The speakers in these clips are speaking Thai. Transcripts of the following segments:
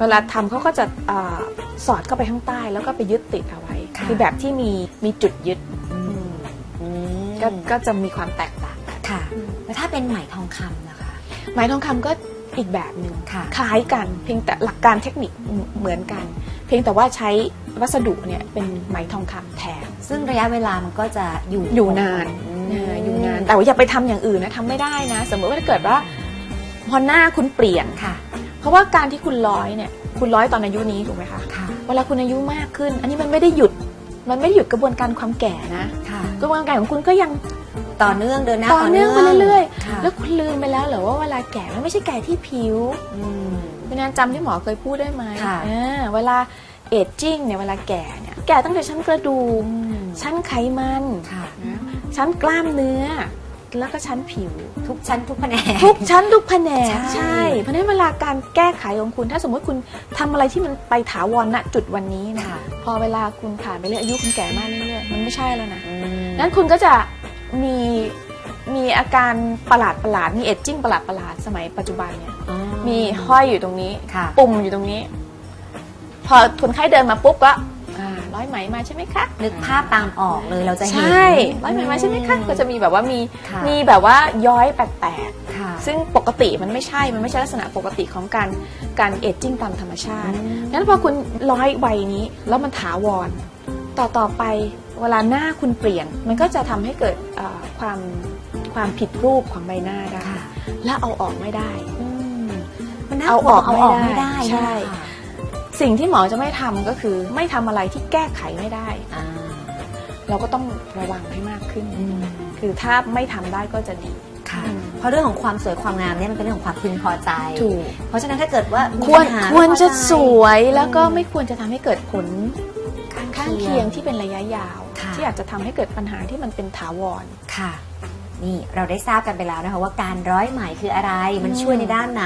เวลาทำเขาก็จะอ่าสอดเข้าไปข้างใต้แล้วก็ไปยึดติดเอาไว้ค่ะ คือแบบที่มีมีจุดยึดอืมอืมก็ก็จะมีความแตกต่างกันค่ะ แล้วถ้าเป็นไหมทองคำนะคะ ไม้ทองคำก็อีกแบบหนึ่ง ค่ะ คล้ายกันเพียงแต่หลักการเทคนิคเหมือนกัน เพียงแต่ว่าใช้วัสดุเนี่ยเป็นไหมทองคำแทน ซึ่งระยะเวลามันก็จะอยู่อยู่นานอืมเอออยู่นานแต่ว่าอย่าไปทำอย่างอื่นนะทำไม่ได้นะ สมมติว่าถ้าเกิดว่าพอหน้าคุณเปลี่ยน ค่ะเพ ราะว่าการที่คุณร้อยเนี่ยคุณร้อยตอนอายุนี้ถูกไหมคะค่ะ เวลาคุณอายุมากขึ้น อันนี้มันไม่ได้หยุด มันไม่ได้หยุดกระบวนการความแก่นะค่ะกระบวนการของคุณก็ยังต่อเนื่องเดินหน้าต่อเนื่องไปเรื่อยๆค่ะๆแล้วคุณลืมไปแล้วเหรอว่าเวลาแก่มันไม่ใช่แก่ที่ผิวอืมเป็นการจำที่หมอเคยพูดได้ไหมค่ะอ่าเวลาเอจจิ้งเนี่ยเวลาแก่เนี่ยแก่ตั้งแต่ชั้นกระดูกชั้นไขมันค่ะนะชั้นกล้ามเนื้อ แล้วก็ชั้นผิว ทุกชั้นทุกแผนก ทุกชั้นทุกแผนกใช่ ใช่ เพราะฉะนั้นเวลาการแก้ไขของคุณ ถ้าสมมติคุณทำอะไรที่มันไปถาวรณจุดวันนี้นะค่ะพอเวลาคุณผ่านไปเรื่อยอายุคุณแก่มากเรื่อยๆมันไม่ใช่แล้วนะอืมนั้นคุณก็จะมีมีอาการประหลาดประหลาดๆมีเอจจิ้งประหลาดประหลาดๆสมัยปัจจุบันเนี่ยอ๋อมีห้อยอยู่ตรงนี้ ค่ะ ปุ่มอยู่ตรงนี้ พอคนไข้เดินมาปุ๊บก็อ่า ร้อยไหมมาใช่ไหมคะนึกภาพตามออกเลยเราจะเห็นใช่ร้อยไหมมาใช่ไหมคะก็จะมีแบบว่ามีค่ะมีแบบว่าย้อยแปลกค่ะๆซึ่งปกติมันไม่ใช่มันไม่ใช่ลักษณะปกติของการการเอจจิ้งตามธรรมชาติอืมงั้นพอคุณร้อยวัยนี้แล้วมันถาวรต่อต่อไปเวลาหน้าคุณเปลี่ยน มันก็จะทำให้เกิดเอ่อความความผิดรูปของใบหน้าได้ค่ะและเอาออกไม่ได้อืมมันน่าเอากลัวออกเอาออกไม่ไม่ได้ได้ใช่ค่ะ สิ่งที่หมอจะไม่ทำก็คือไม่ทำอะไรที่แก้ไขไม่ได้อ่าเราก็ต้องระวังให้มากขึ้นอืมคือถ้าไม่ทำได้ก็จะดีค่ะอืมเพราะเรื่องของความสวยความงามเนี่ยมันเป็นเรื่องของความพึงพอใจถูกเพราะฉะนั้นถ้าเกิดว่ามีควรปัญหาควรจะไม่พอใจสวยแล้วก็อืมไม่ควรจะทำให้เกิดผลข้างข้างเคีเคียยงงที่เป็นระยะยาวค่ะที่อาจจะทำให้เกิดปัญหาที่มันเป็นถาวรค่ะ นี่เราได้ทราบกันไปแล้วนะคะว่าการร้อยไหมคืออะไร มันอืมช่วยในด้านไหน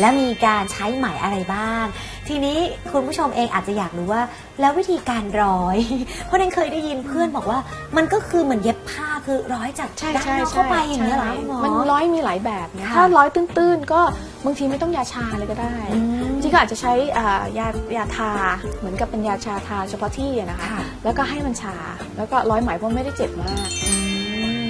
และมีการใช้ไหมอะไรบ้าง ทีนี้คุณผู้ชมเองอาจจะอยากรู้ว่า แล้ววิธีการร้อย เพราะนันเคยได้ยินเพื่อนบอกว่า มันก็คือเหมือนเย็บผ้าคือร้อยจากใช่ด้านใช่นอกใช่เข้าไปอย่างนี้ยเหรอใช่คุณหมอมันร้อยมีหลายแบบนะค่ะถ้าร้อยตื้นๆ ก็บางทีไม่ต้องยาชาเลยก็ได้อืมจริงๆก็อาจจะใช้อ่ายายาทาเหมือนกับเป็นยาชาทาเฉพาะที่อะนะคะค่ะแล้วก็ให้มันชาแล้วก็ร้อยไหมเพราะไม่ได้เจ็บมากอืม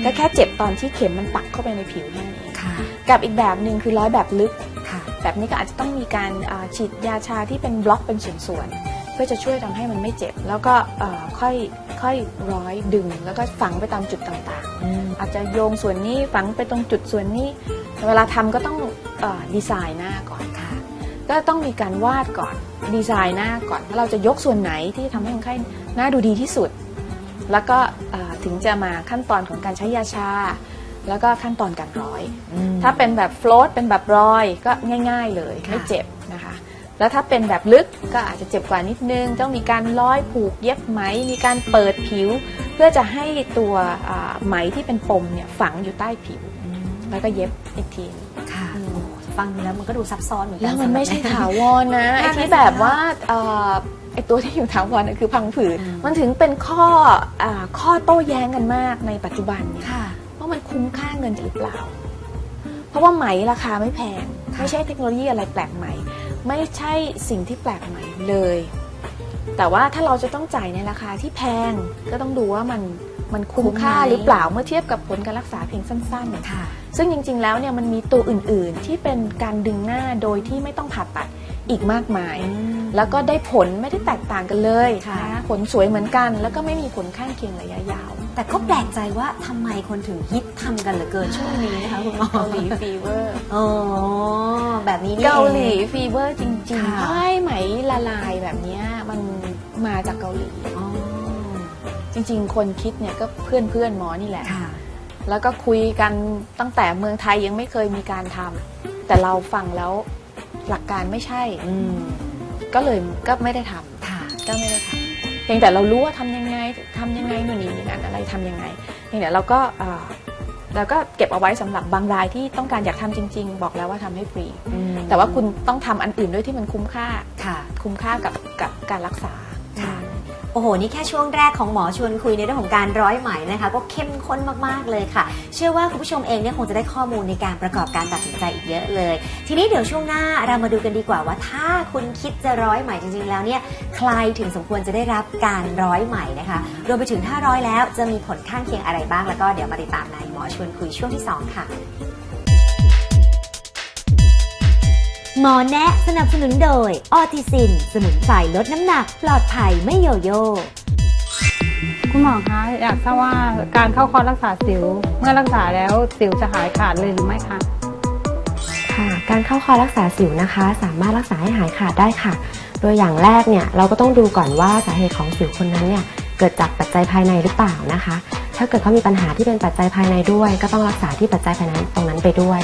ก็แค่เจ็บตอนที่เข็มมันปักเข้าไปในผิวแค่นั้นเองค่ะ กับอีกแบบหนึ่งคือร้อยแบบลึก ค่ะ แบบนี้ก็อาจจะต้องมีการอ่าฉีดยาชาที่เป็นบล็อกเป็นส่วนๆเพื่อจะช่วยทำให้มันไม่เจ็บ แล้วก็เอ่อค่อยค่อยร้อยดึง แล้วก็ฝังไปตามจุดต่างอืม ๆ อาจจะโยงส่วนนี้ฝังไปตรงจุดส่วนนี้แต่เวลาทำก็ต้องเออดีไซน์หน้าก่อน ค่ะ ก็ต้องมีการวาดก่อนดีไซน์หน้าก่อนว่าเราจะยกส่วนไหนที่ทำให้คนไข้หน้าดูดีที่สุด แล้วก็เอ่อถึงจะมาขั้นตอนของการใช้ยาชา แล้วก็ขั้นตอนการร้อยอืมถ้าเป็นแบบโฟลตเป็นแบบรอยก็ง่าย ๆเลยค่ะไม่เจ็บนะคะ แล้วถ้าเป็นแบบลึกก็อาจจะเจ็บกว่านิดนึงต้องมีการร้อยผูกเย็บไหม มีการเปิดผิว เพื่อจะให้ตัวอ่าไหมที่เป็นปมเนี่ยฝังอยู่ใต้ผิวอืมแล้วก็เย็บอีกทีค่ะอืมโอ้ฟังดูแล้วมันก็ดูซับซ้อนเหมือนกัแล้วมันไม่ใช่สำหรับถาวรนะไอ้นั่นน่ะที่สิแบบว่าเอ่อไอ้ตัวที่อยู่ถาวรน่ะคือพังผืดอืมมันถึงเป็นข้ออาข้อโต้แย้งกันมากในปัจจุบันเนี่ยค่ะ ว่ามันคุ้มค่าเงินหรือเปล่า เพราะว่าไหมราคาไม่แพงค่ะไม่ใช่เทคโนโลยีอะไรแปลกใหม่ ไม่ใช่สิ่งที่แปลกใหม่เลย แต่ว่าถ้าเราจะต้องจ่ายในราคาที่แพงก็ต้องดูว่ามันมันคุ้มค่าหรือเปล่าเมื่อเทียบกับผลการรักษาเพียงสั้นค่ะๆซึ่งจริง ๆ แล้วเนี่ยมันมีตัวอื่นๆ ที่เป็นการดึงหน้าโดยที่ไม่ต้องผ่าตัดอีกมากมาย แล้วก็ได้ผลไม่ได้แตกต่างกันเลยค่ะนะผลสวยเหมือนกัน แล้วก็ไม่มีผลข้างเคียงระยะยาว แต่ก็แปลกใจว่าทำไมคนถึงฮิตทำกันเหลือเกินช่วงนี้นะคะคุณหมอเกาหลีฟีเวอร์อ๋อแบบนี้นี่เกาหลีองฟีเวอร์จริงค่ะๆใช่ไหมละลายแบบเนี้ยมันมาจากเกาหลีอ๋อจริง ๆ คนคิดเนี่ยก็เพื่อนเพื่อนๆหมอนี่แหละค่ะแล้วก็คุยกันตั้งแต่เมืองไทยยังไม่เคยมีการทำแต่เราฟังแล้วหลักการไม่ใช่อืม ก็เลยก็ไม่ได้ทำค่ะก็ไม่ได้ทำเพียงแต่เรารู้ว่าทำยังไงทำยังไงนู่นนี่นั่นอะไรทำยังไงเพียงแต่เราก็อ่าเราก็เก็บเอาไว้สำหรับบางรายที่ต้องการอยากทำจริง ๆ บอกแล้วว่าทำให้ฟรีอืมแต่ว่าคุณต้องทำอันอื่นด้วยที่มันคุ้มค่าค่ะ คุ้มค่ากับกับการรักษาค่ะ โอ้โห นี่แค่ช่วงแรกของหมอชวนคุยในเรื่องของการร้อยไหมนะคะ ก็เข้มข้นมากๆเลยค่ะ เชื่อว่าคุณผู้ชมเองเนี่ยคงจะได้ข้อมูลในการประกอบการตัดสินใจอีกเยอะเลย ทีนี้เดี๋ยวช่วงหน้าเรามาดูกันดีกว่าว่าถ้าคุณคิดจะร้อยไหมจริงๆ แล้วเนี่ยใครถึงสมควรจะได้รับการร้อยไหมนะคะรวมไปถึงถ้าร้อยแล้วจะมีผลข้างเคียงอะไรบ้าง แล้วก็เดี๋ยวมาติดตามในหมอชวนคุยช่วงที่สองค่ะ หมอแนะสนับสนุนโดย ออทิซิน สมุนไพรลดน้ำหนัก ปลอดภัยไม่โยโย่ คุณหมอคะอยากทราบว่าการเข้าคอร์สรักษาสิว เมื่อรักษาแล้วสิวจะหายขาดเลยหรือไม่คะ ค่ะการเข้าคอร์สรักษาสิวนะคะ สามารถรักษาให้หายขาดได้ค่ะ โดยอย่างแรกเนี่ยเราก็ต้องดูก่อนว่าสาเหตุของสิวคนนั้นเนี่ยเกิดจากปัจจัยภายในหรือเปล่านะคะ ถ้าเกิดเขามีปัญหาที่เป็นปัจจัยภายในด้วย ก็ต้องรักษาที่ปัจจัยภายในตรงนั้นไปด้วย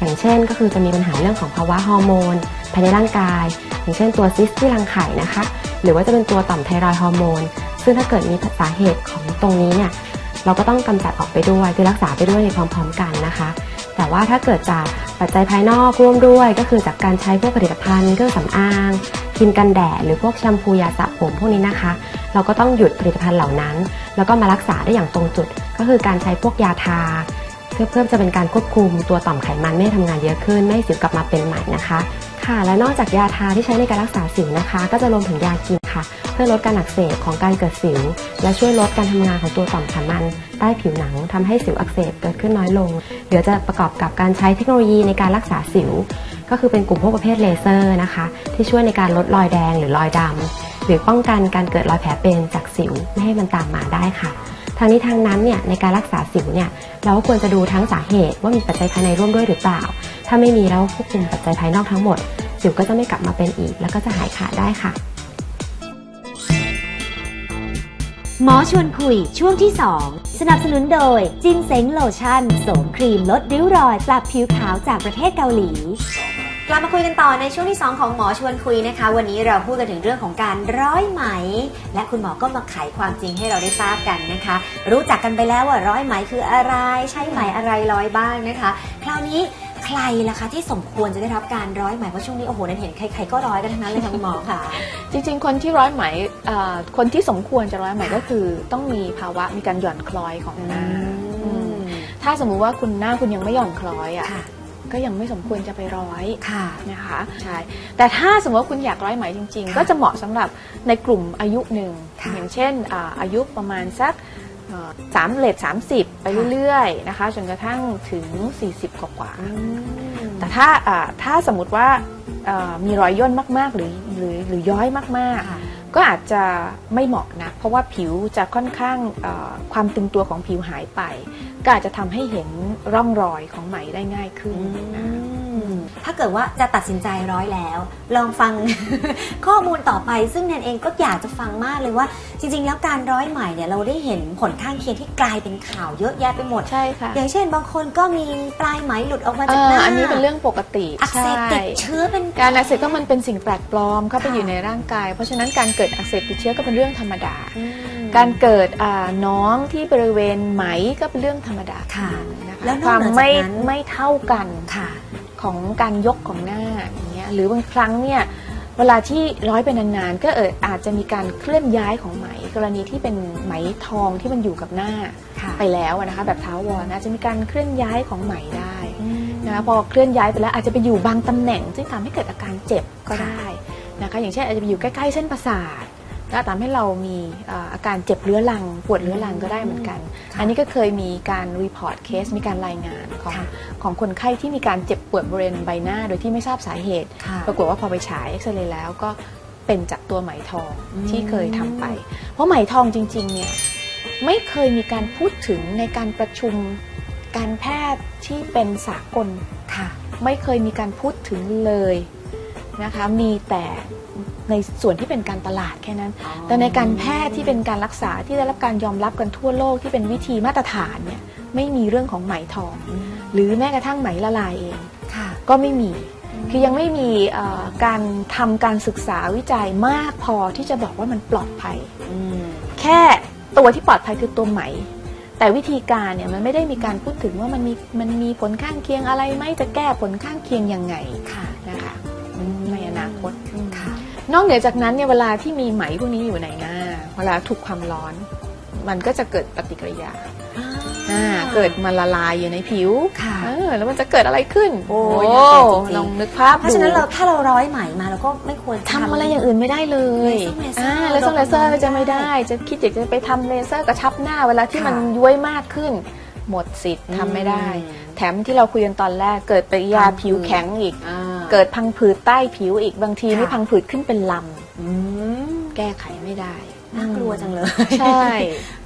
อย่างเช่น ก็คือจะมีปัญหาเรื่องของภาวะฮอร์โมนภายในร่างกาย อย่างเช่น ตัวซิสที่รังไข่นะคะ หรือว่าจะเป็นตัวต่อมไทรอยด์ฮอร์โมนซึ่งถ้าเกิดมีสาเหตุของตรงนี้เนี่ยเราก็ต้องกำจัดออกไปด้วยคือรักษาไปด้วยในพร้อมๆกันนะคะ แต่ว่าถ้าเกิดจากปัจจัยภายนอกร่วมด้วย ก็คือจากการใช้พวกผลิตภัณฑ์เครื่องสำอางครีมกันแดดหรือพวกแชมพูยาสระผมพวกนี้นะคะ เราก็ต้องหยุดผลิตภัณฑ์เหล่านั้น แล้วก็มารักษาได้อย่างตรงจุด ก็คือการใช้พวกยาทา พื่อเพื่อจะเป็นการควบคุมตัวต่อมไขมันไม่ให้ทำงานเยอะขึ้น ไม่ให้สิวกลับมาเป็นใหม่นะคะ ค่ะ และนอกจากยาทาที่ใช้ในการรักษาสิวนะคะ ก็จะรวมถึงยากินค่ะ เพื่อลดการอักเสบของการเกิดสิว และช่วยลดการทำงานของตัวต่อมไขมันใต้ผิวหนังทำให้สิวอักเสบเกิดขึ้นน้อยลง เดี๋ยวจะประกอบกับการใช้เทคโนโลยีในการรักษาสิว ก็คือเป็นกลุ่มพวกประเภทเลเซอร์นะคะ ที่ช่วยในการลดรอยแดงหรือรอยดำหรือป้องกันการเกิดรอยแผลเป็นจากสิวไม่ให้มันตามมาได้ค่ะ ทางนี้ทางนั้นเนี่ยในการรักษาสิวเนี่ยเราก็ควรจะดูทั้งสาเหตุว่ามีปัจจัยภายในร่วมด้วยหรือเปล่า ถ้าไม่มีแล้วควบคุมปัจจัยภายนอกทั้งหมด สิวก็จะไม่กลับมาเป็นอีก แล้วก็จะหายขาดได้ค่ะ หมอชวนคุยช่วงที่ 2 สนับสนุนโดยจินเซ็งโลชั่น โสมครีมลดริ้วรอย ปรับผิวขาวจากประเทศเกาหลี กลับมาคุยกันต่อในช่วงที่ 2 ของหมอชวนคุยนะคะ วันนี้เราพูดกันถึงเรื่องของการร้อยไหม และคุณหมอก็มาไขความจริงให้เราได้ทราบกันนะคะ รู้จักกันไปแล้วว่าร้อยไหมคืออะไร ใช้ไหมอะไรร้อยบ้างนะคะ คราวนี้ใครล่ะคะที่สมควรจะได้รับการร้อยไหมเพราะช่วงนี้โอ้โหนันเห็นใครๆก็ร้อยกันทั้งนั้นเลยค่ะคุณหมอค่ะ จริงๆ คนที่ร้อยไหมเอ่อคนที่สมควรจะร้อยไหมก็คือ ต้องมีภาวะมีการหย่อนคล้อยของหน้าอืมถ้าสมมุติว่าคุณหน้าคุณยังไม่หย่อนคล้อยอะค่ะ ก็ยังไม่สมควรจะไปร้อยค่ะนะคะใช่แต่ถ้าสมมติว่าคุณอยากร้อยไหมจริงค่ะๆก็จะเหมาะสำหรับในกลุ่มอายุหนึ่งค่ะอย่างเช่นอาอายุประมาณสักเอ่อสามเลทสามสิบไปค่ะเรื่อยๆนะคะจนกระทั่งถึง 40 กว่าๆอืมแต่ถ้าอ่าถ้าสมมติว่าเอ่อมีรอยย่นมากๆ หรือหรือหรือย้อยมากค่ะๆ ก็อาจจะไม่เหมาะนะเพราะว่าผิวจะค่อนข้างเอ่อความตึงตัวของผิวหายไป ก็อาจจะทำให้เห็นร่องรอยของไหมได้ง่ายขึ้นนะ ถ้าเกิดว่าจะตัดสินใจร้อยแล้ว ลองฟัง ข้อมูลต่อไป ซึ่งแนนเองก็อยากจะฟังมากเลยว่า จริง ๆ แล้วการร้อยใหม่เนี่ยเราได้เห็นผลข้างเคียงที่กลายเป็นข่าวเยอะแยะไปหมด ใช่ค่ะ อย่างเช่น บางคนก็มีปลายไหมหลุดออกมาเอ่จากอหน้าอันนี้เป็นเรื่องปกติอักเสบติดใช่เชื้อเป็นการอักเสบก็มันเป็นสิ่งแปลกปลอมเข้าไปค่ะอยู่ในร่างกาย เพราะฉะนั้นการเกิดอักเสบติดเชื้อก็เป็นเรื่องธรรมดาอืมการเกิดอ่าน้องที่บริเวณไหมก็เป็นเรื่องธรรมดาค่ะนะคะแล้วนอกความเหนือจากไม่นั้นไม่เท่ากันค่ะ ของการยกของหน้าอย่างเงี้ยหรือบางครั้งเนี่ยเวลาที่ร้อยไปนานๆ ก็เอออาจจะมีการเคลื่อนย้ายของไหม กรณีที่เป็นไหมทองที่มันอยู่กับหน้าค่ะไปแล้วอะนะคะแบบท้าวรอาจจะมีการเคลื่อนย้ายของไหมได้อืมนะคะพอเคลื่อนย้ายไปแล้วอาจจะไปอยู่บางตำแหน่ง ซึ่งทำให้เกิดอาการเจ็บก็ค่ะได้นะคะอย่างเช่นอาจจะไปอยู่ใกล้ๆเส้นประสาท แล้วทำให้เรามีอ่าอาการเจ็บเรื้อรัง ปวดเรื้อรังก็ได้เหมือนกันค่ะอันนี้ก็เคยมีการรีพอร์ตเคสมีการรายงานของค่ะของคนไข้ที่มีการเจ็บปวดบริเวณใบหน้า โดยที่ไม่ทราบสาเหตุค่ะปรากฏว่าพอไปฉายเอ็กซเรย์แล้วก็เป็นจากตัวไหมทองอืมที่เคยทำไป เพราะไหมทองจริงๆเนี่ยไม่เคยมีการพูดถึงในการประชุมการแพทย์ที่เป็นสากลค่ะ ไม่เคยมีการพูดถึงเลยนะคะมีแต่ ในส่วนที่เป็นการตลาดแค่นั้น แต่ในการแพทย์ที่เป็นการรักษาที่ได้รับการยอมรับกันทั่วโลกที่เป็นวิธีมาตรฐานเนี่ยไม่มีเรื่องของไหมทองอืมหรือแม้กระทั่งไหมละลายเองค่ะก็ไม่มี คือยังไม่มีเอ่อการทำการศึกษาวิจัยมากพอที่จะบอกว่ามันปลอดภัยอืมแค่ตัวที่ปลอดภัยคือตัวไหม แต่วิธีการเนี่ยมันไม่ได้มีการพูดถึงว่ามันมีมันมีผลข้างเคียงอะไรไหมจะแก้ผลข้างเคียงยังไงค่ะนะคะในอนาคตค่ะนอกเหนือจากนั้นเนี่ยเวลาที่มีไหมพวกนี้อยู่ในหน้า เวลาถูกความร้อน มันก็จะเกิดปฏิกิริยาอ่าเกิดมันละลายอยู่ในผิวค่ะเออแล้วมันจะเกิดอะไรขึ้น โอ้ยน่ากลัวจริงๆลองนึกภาพเพราะฉะนั้นดูเราถ้าเราร้อยไหมมาเราก็ไม่ควรทำอะไรอย่างอื่นไม่ได้เลยเลเซอร์อ่าเลเลเซเซออร์ร์เลเซอร์ไม่ได้จะไม่ได้ จะคิดอยากจะไปทำเลเซอร์กระชับหน้าเวลาที่ค่ะมันย้วยมากขึ้น หมดสิทธิ์ทำไม่ได้ อืมแถมที่เราคุยกันตอนแรกเกิดปฏิกิริยาพังผืด ผิวแข็งอีก อ่า เกิดพังผืดใต้ผิวอีกบางทีค่ะ นี่พังผืดขึ้นเป็นลอืมำแก้ไขไม่ได้น่ากลัวจังเลยใช่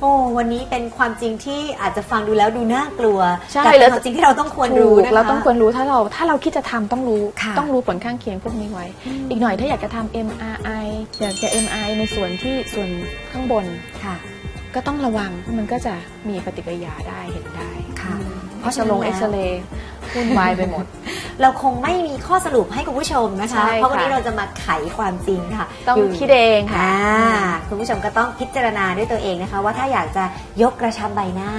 โอ้วันนี้เป็นความจริงที่อาจจะฟังดูแล้วดูน่ากลัวใช่แต่เป็นแล้วความจริงที่เราต้องควรถูรู้กนะคะ เราต้องควรรู้ถ้าเราถ้าเราคิดจะทำต้องรู้ ค่ะ ต้องรู้ผลข้างเคียงพวกนี้ไว้ อีกหน่อยถ้าอยากจะทำ MRI อยากจะ MRI ในส่วนที่ส่วนข้างบน ค่ะ ก็ต้องระวังมันก็จะมีปฏิกิริยาได้เห็นได้ค่ะเพราะจะลงเอ็กซเรย์วุ่นวายไปหมด เราคงไม่มีข้อสรุปให้คุณผู้ชมนะคะใช่เพราะวันนี้ค่ะเราจะมาไขความจริงค่ะต้องยู่คิดเองค่ะ อ่าคุณผู้ชมก็ต้องพิจารณาด้วยตัวเองนะคะ ว่าถ้าอยากจะยกกระชับใบหน้า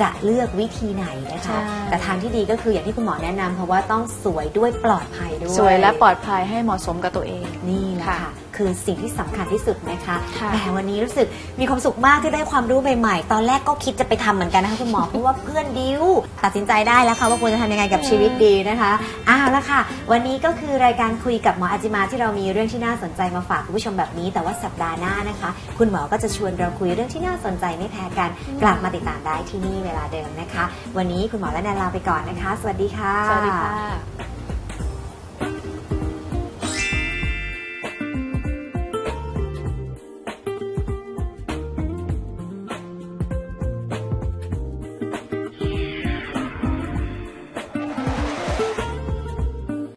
จะเลือกวิธีไหนนะคะใช่แต่ทางที่ดีก็คืออย่างที่คุณหมอแนะนำเพราะว่าต้องสวยด้วยปลอดภัยด้วยสวยและปลอดภัยให้เหมาะสมกับตัวเอง นี่แหละค่ะ ค่ะ คือสิ่งที่สำคัญที่สุดนะคะค่ะ แหมวันนี้รู้สึกมีความสุขมากที่ได้ความรู้ใหม่ๆ ตอนแรกก็คิดจะไปทำเหมือนกันนะคะคุณหมอ เพราะว่าเพื่อนดิวตัดสินใจได้แล้วค่ะว่าควรจะทำยังไงกับชีวิตดีนะคะอ้าวแล้วค่ะ วันนี้ก็คือรายการคุยกับหมออาจิมาที่เรามีเรื่องที่น่าสนใจมาฝากคุณผู้ชมแบบนี้ แต่ว่าสัปดาห์หน้านะคะ คุณหมอก็จะชวนเราคุยเรื่องที่น่าสนใจไม่แพ้กันกลับมาติดตามได้ที่นี่เวลาเดิมนะคะ วันนี้คุณหมอและแนนลาไปก่อนนะคะ สวัสดีค่ะ สวัสดีค่ะ